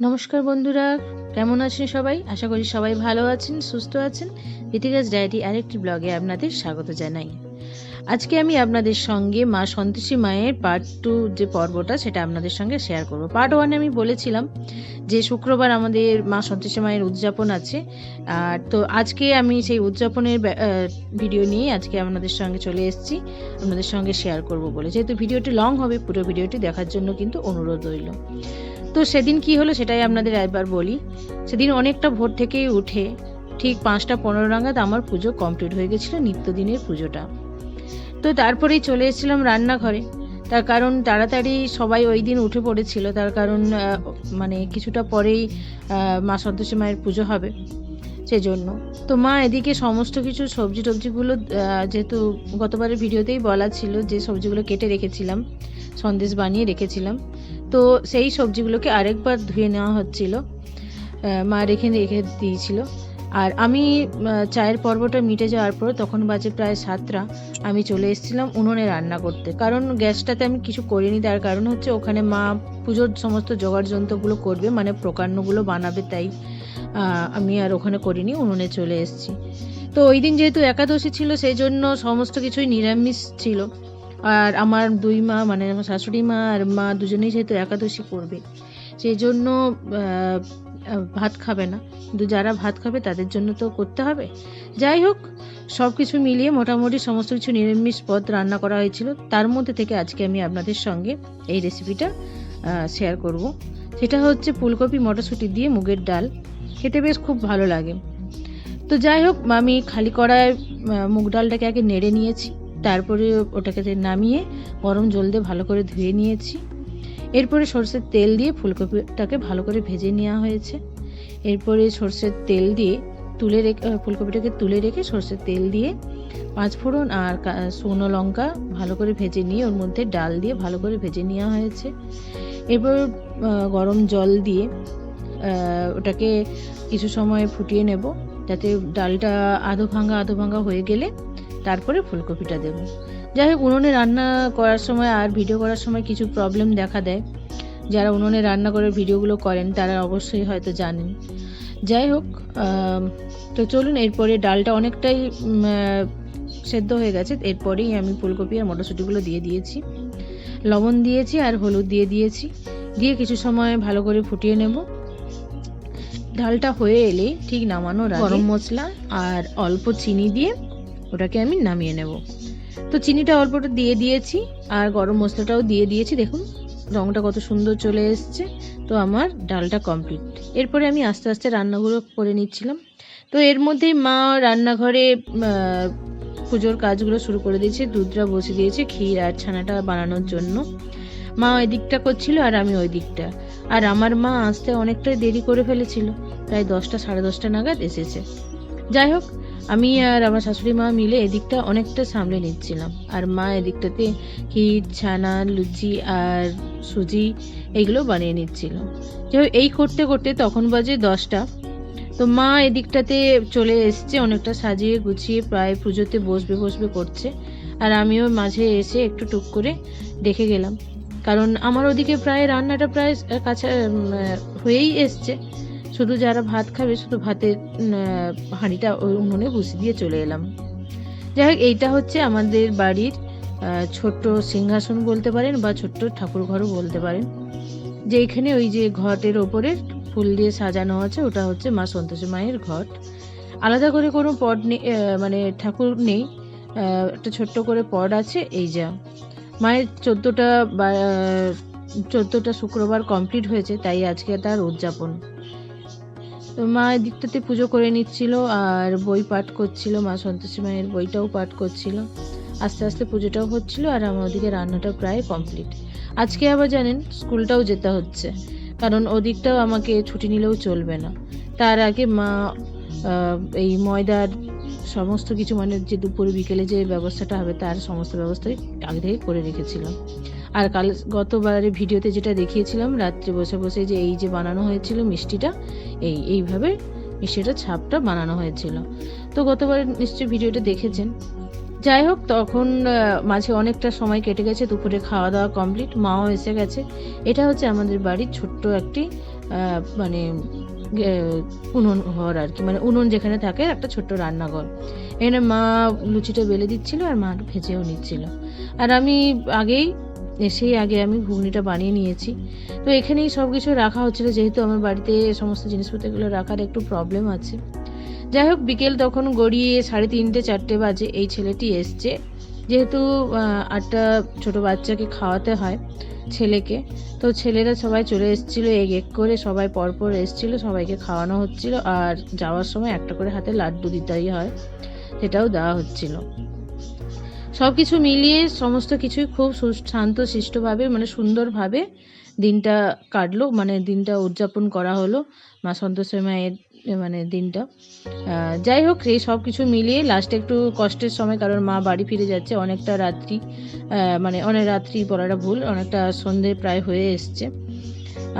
নমস্কার বন্ধুরা, কেমন আছেন সবাই? আশা করি সবাই ভালো আছেন, সুস্থ আছেন। ইতিকাস ডায়েরি আরেকটি ব্লগে আপনাদের স্বাগত জানাই। আজকে আমি আপনাদের সঙ্গে মা সন্তোষী মায়ের পার্ট টু যে পর্বটা, সেটা আপনাদের সঙ্গে শেয়ার করব। পার্ট ওয়ানে আমি বলেছিলাম যে শুক্রবার আমাদের মা সন্তোষী মায়ের উদযাপন আছে। আর তো আজকে আমি সেই উদযাপনের ভিডিও নিয়ে আজকে আপনাদের সঙ্গে চলে এসেছি। আপনাদের সঙ্গে শেয়ার করব বলে। যেহেতু ভিডিওটি লং হবে, পুরো ভিডিওটি দেখার জন্য কিন্তু অনুরোধ রইল। তো সেদিন কি হলো সেটাই আপনাদের একবার বলি। সেদিন অনেকটা ভোর থেকেই উঠে ঠিক পাঁচটা পনেরো নাগাদ আমার পুজো কমপ্লিট হয়ে গেছিল, নিত্যদিনের পুজোটা। তো তারপরেই চলে এসেছিলাম রান্নাঘরে। তার কারণ তাড়াতাড়ি সবাই ওই দিন উঠে পড়েছিল। তার কারণ মানে কিছুটা পরেই মা সন্তোষী মায়ের পুজো হবে সেজন্য। তো মা এদিকে সমস্ত কিছু সবজি টবজিগুলো যেহেতু গতবারের ভিডিওতেই বলা ছিল যে সবজিগুলো কেটে রেখেছিলাম, সন্দেশ বানিয়ে রেখেছিলাম, তো সেই সবজিগুলোকে আরেকবার ধুয়ে নেওয়া হচ্ছিল। মা রেখে রেখে দিয়েছিল। আর আমি চায়ের পর্বটা মিটে যাওয়ার পর তখন বাজে প্রায় সাতটা, আমি চলে এসেছিলাম উনুনে রান্না করতে। কারণ গ্যাসটাতে আমি কিছু করিনি, তার কারণ হচ্ছে ওখানে মা পুজোর সমস্ত জোগাড় যন্ত্রগুলো করবে মানে প্রকাণ্যগুলো বানাবে, তাই আমি আর ওখানে করিনি, উনুনে চলে এসেছি। তো ওই দিন যেহেতু একাদশী ছিল, সেই জন্য সমস্ত কিছুই নিরামিষ ছিল। আর আমার দুই মা মানে আমার শাশুড়ি মা আর মা দুজনেই যেহেতু একাদশী করবে, সেই জন্য ভাত খাবে না। কিন্তু যারা ভাত খাবে, তাদের জন্য তো করতে হবে। যাই হোক সব কিছু মিলিয়ে মোটামুটি সমস্ত কিছু নিরামিষ পদ রান্না করা হয়েছিল। তার মধ্যে থেকে আজকে আমি আপনাদের সঙ্গে এই রেসিপিটা শেয়ার করব। সেটা হচ্ছে ফুলকপি মটরশুঁটি দিয়ে মুগের ডাল। খেতে বেশ খুব ভালো লাগে। তো যাই হোক, আমি খালি কড়ায় মুগ ডালটাকে আগে নেড়ে নিয়েছি। তারপরে ওটাকে নামিয়ে গরম জল দিয়ে ভালো করে ধুয়ে নিয়েছি। এরপরে সর্ষের তেল দিয়ে ফুলকপিটাকে ভালো করে ভেজে নেওয়া হয়েছে। এরপরে সর্ষের তেল দিয়ে তুলে রেখে ফুলকপিটাকে তুলে রেখে সর্ষের তেল দিয়ে পাঁচ ফোড়ন আর শুকনো লঙ্কা ভালো করে ভেজে নিয়ে ওর মধ্যে ডাল দিয়ে ভালো করে ভেজে নেওয়া হয়েছে। এরপর গরম জল দিয়ে ওটাকে কিছু সময় ফুটিয়ে নেব যাতে ডালটা আধো ভাঙা আধো ভাঙা হয়ে গেলে তারপরে ফুলকপিটা দেবো। যাই হোক উনুনে রান্না করার সময় আর ভিডিও করার সময় কিছু প্রবলেম দেখা দেয়। যারা উনুনে রান্না করে ভিডিওগুলো করেন তারা অবশ্যই হয়তো জানেন। যাই হোক তো চলুন এরপরে ডালটা অনেকটাই সেদ্ধ হয়ে গেছে। এরপরেই আমি ফুলকপি আর মটরশুঁটিগুলো দিয়ে দিয়েছি। লবণ দিয়েছি আর হলুদ দিয়ে দিয়েছি। দিয়ে কিছু সময় ভালো করে ফুটিয়ে নেব। ডালটা হয়ে এলেই ঠিক নামানোর আগে গরম মশলা আর অল্প চিনি দিয়ে ওটাকে আমি নামিয়ে নেব। তো চিনিটা অল্পটা দিয়ে দিয়েছি, আর গরম মশলাটাও দিয়ে দিয়েছি। দেখুন, রঙটা কত সুন্দর চলে এসছে। তো আমার ডালটা কমপ্লিট এরপরে আমি আস্তে আস্তে রান্নাগুলো করে নিচ্ছিলাম। তো এর মধ্যেই মা রান্নাঘরে পুজোর কাজগুলো শুরু করে দিয়েছে। দুধটা বসে দিয়েছে, ক্ষীর আর ছানাটা বানানোর জন্য। মা ওই দিকটা করছিল আর আমি ওই দিকটা। আর আমার মা আসতে অনেকটাই দেরি করে ফেলেছিল। প্রায় দশটা, সাড়ে দশটা নাগাদ এসেছে। যাই হোক আমি আর আমার শাশুড়ি মা মিলে এদিকটা অনেকটা সামলে নিচ্ছিলাম। আর মা এদিকটাতে ক্ষীর, ছানা, লুচি আর সুজি এগুলো বানিয়ে নিচ্ছিল। যাই এই করতে করতে তখন বাজে দশটা। তো মা এদিকটাতে চলে এসছে, অনেকটা সাজিয়ে গুছিয়ে প্রায় পুজোতে বসবে বসবে করছে। আর আমিও মাঝে এসে একটু টুক করে দেখে গেলাম। কারণ আমার ওদিকে প্রায় রান্নাটা প্রায় কাছে হয়েই এসছে। শুধু যারা ভাত খাবে, শুধু ভাতের হাঁড়িটা ওই উনুনে বসিয়ে দিয়ে চলে এলাম। যাই হোক, এইটা হচ্ছে আমাদের বাড়ির ছোট্ট সিংহাসন বলতে পারেন বা ছোট্ট ঠাকুর ঘরও বলতে পারেন। যে এখানে ওই যে ঘটের ওপরে ফুল দিয়ে সাজানো আছে, ওটা হচ্ছে মা সন্তোষী মায়ের ঘট। আলাদা করে কোনো পট নেই মানে ঠাকুর নেই একটা ছোট্ট করে পট আছে, এই যা। মায়ের চোদ্দোটা চোদ্দোটা শুক্রবার কমপ্লিট হয়েছে, তাই আজকে তার উদযাপন। মা দিকটাতে পুজো করে নিচ্ছিল আর বই পাঠ করছিল, মা সন্তোষী মায়ের বইটাও পাঠ করছিল। আস্তে আস্তে পুজোটাও হচ্ছিল আর আমার ওদিকে রান্নাটা প্রায় কমপ্লিট। আজকে আবার জানেন, স্কুলটাও যেতে হচ্ছে, কারণ ওদিকটাও আমাকে ছুটি নিলেও চলবে না। তার আগে মা এই ময়দার সমস্ত কিছু মানে যে দুপুরে বিকেলে যে ব্যবস্থাটা হবে তার সমস্ত ব্যবস্থাই আগে থেকে করে রেখেছিলাম। আর কাল গতবারের ভিডিওতে যেটা দেখিয়েছিলাম, রাত্রে বসে বসে যে এই যে বানানো হয়েছিল মিষ্টিটা, এই, এইভাবে মিষ্টিটা ছাপটা বানানো হয়েছিল। তো গতবার নিশ্চয়ই ভিডিওটা দেখেছেন। যাই হোক, তখন মাঝে অনেকটা সময় কেটে গেছে, দুপুরে খাওয়া দাওয়া কমপ্লিট, মাও এসে গেছে। এটা হচ্ছে আমাদের বাড়ির ছোট্ট একটি মানে উনুন ঘর আর কি। মানে উনুন যেখানে থাকে, একটা ছোট্ট রান্নাঘর। এখানে মা লুচিটা বেলে দিচ্ছিল আর মা ভেজেও নিচ্ছিল। আর আমি আগেই এসেই আগে আমি ঘুগনিটা বানিয়ে নিয়েছি। তো এখানেই সব কিছু রাখা হচ্ছিল, যেহেতু আমার বাড়িতে সমস্ত জিনিসপত্রগুলো রাখার একটু প্রবলেম আছে। যাই হোক, বিকেল তখন গড়িয়ে সাড়ে তিনটে, চারটে বাজে এই ছেলেটি এসছে। যেহেতু আটটা ছোট বাচ্চাকে খাওয়াতে হয় ছেলেকে, তো ছেলেরা সবাই চলে এসেছিল, এক এক করে সবাই পরপর এসেছিল, সবাইকে খাওয়ানো হচ্ছিল। আর যাওয়ার সময় একটা করে হাতে লাড্ডু দিতেই হয়, সেটাও দেওয়া হচ্ছিল। সব কিছু মিলিয়ে সমস্ত কিছুই খুব শান্ত শিষ্টভাবে মানে সুন্দরভাবে দিনটা কাটলো মানে দিনটা উদযাপন করা হলো মা সন্তোষী মায়ের মানে দিনটা। যাই হোক, এই সব কিছু মিলিয়ে লাস্টে একটু কষ্টের সময় কারণ মা বাড়ি ফিরে যাচ্ছে, অনেকটা রাত্রি মানে অনেক রাত্রি বলাটা ভুল, অনেকটা সন্ধে প্রায় হয়ে এসছে।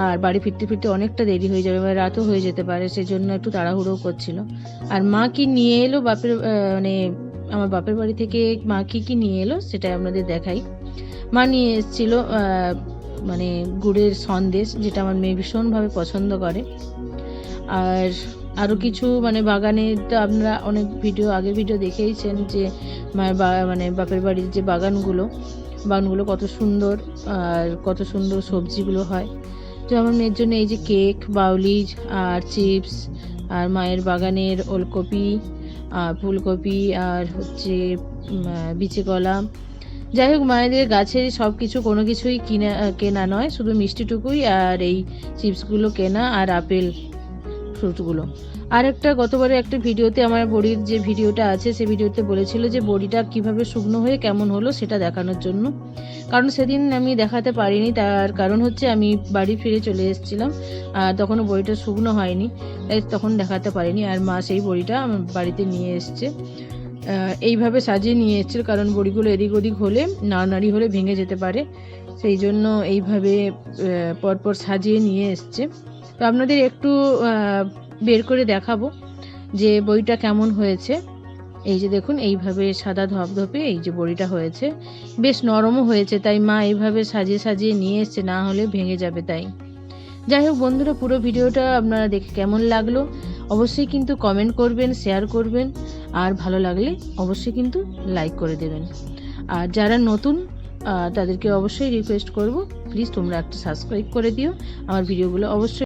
আর বাড়ি ফিরতে ফিরতে অনেকটা দেরি হয়ে যাবে বা রাতও হয়ে যেতে পারে, সেজন্য একটু তাড়াহুড়ো করছিল। আর মা কি নিয়ে এলো বাপের মানে আমার বাপের বাড়ি থেকে মা কি কি নিয়ে এলো সেটা আপনাদের দেখাই। মা নিয়ে এসেছিল মানে গুড়ের সন্দেশ, যেটা আমার মেয়ে ভীষণভাবে পছন্দ করে। আর আরও কিছু মানে বাগানে তো আপনারা অনেক ভিডিও, আগের ভিডিও দেখেইছেন যে মায়ের বা- মানে বাপের বাড়ির যে বাগানগুলো বাগানগুলো কত সুন্দর আর কত সুন্দর সবজিগুলো হয়। তো আমার মেয়ের জন্য এই যে কেক, বাউলিজ আর চিপস আর মায়ের বাগানের ওলকপি ফুলকপি আর হচ্ছে বিচে কলা। যাই হোক, মায়েদের গাছের সব কিছু কোনো কিছুই কিনা, কেনা নয়, শুধু মিষ্টিটুকুই আর এই চিপসগুলো কেনা আর আপেল। ফ্রুটগুলো আর একটা গতবারে একটা ভিডিওতে আমার বড়ির যে ভিডিওটা আছে সেই ভিডিওতে বলেছিল যে বড়িটা কীভাবে শুকনো হয়ে কেমন হলো সেটা দেখানোর জন্য। কারণ সেদিন আমি দেখাতে পারিনি, তার কারণ হচ্ছে আমি বাড়ি ফিরে চলে এসেছিলাম, আর তখনও বড়িটা শুকনো হয়নি, তাই তখন দেখাতে পারিনি, আর মা সেই বড়িটা আমার বাড়িতে নিয়ে এসছে। এইভাবে সাজিয়ে নিয়ে এসেছিল, কারণ বড়িগুলো এদিক ওদিক হলে নাড়ানাড়ি হলে ভেঙে যেতে পারে, সেই জন্য এইভাবে পরপর সাজিয়ে নিয়ে এসছে। তো আপনাদের একটু বের করে দেখাবো যে বইটা কেমন হয়েছে। এই যে দেখুন, এইভাবে সাদা ধপধপে এই যে বড়িটা হয়েছে। বেশ নরমও হয়েছে, তাই মা এইভাবে সাজিয়ে সাজিয়ে নিয়ে এসছে, না হলে ভেঙে যাবে তাই। যাই হোক বন্ধুরা, পুরো ভিডিওটা আপনারা দেখে কেমন লাগল? অবশ্যই কিন্তু কমেন্ট করবেন শেয়ার করবেন, আর ভালো লাগলে অবশ্যই কিন্তু লাইক করে দেবেন। আর যারা নতুন তাদেরকে অবশ্যই রিকোয়েস্ট করব প্লিজ তোমরা একটা সাবস্ক্রাইব করে দিও। আমার ভিডিওগুলো অবশ্যই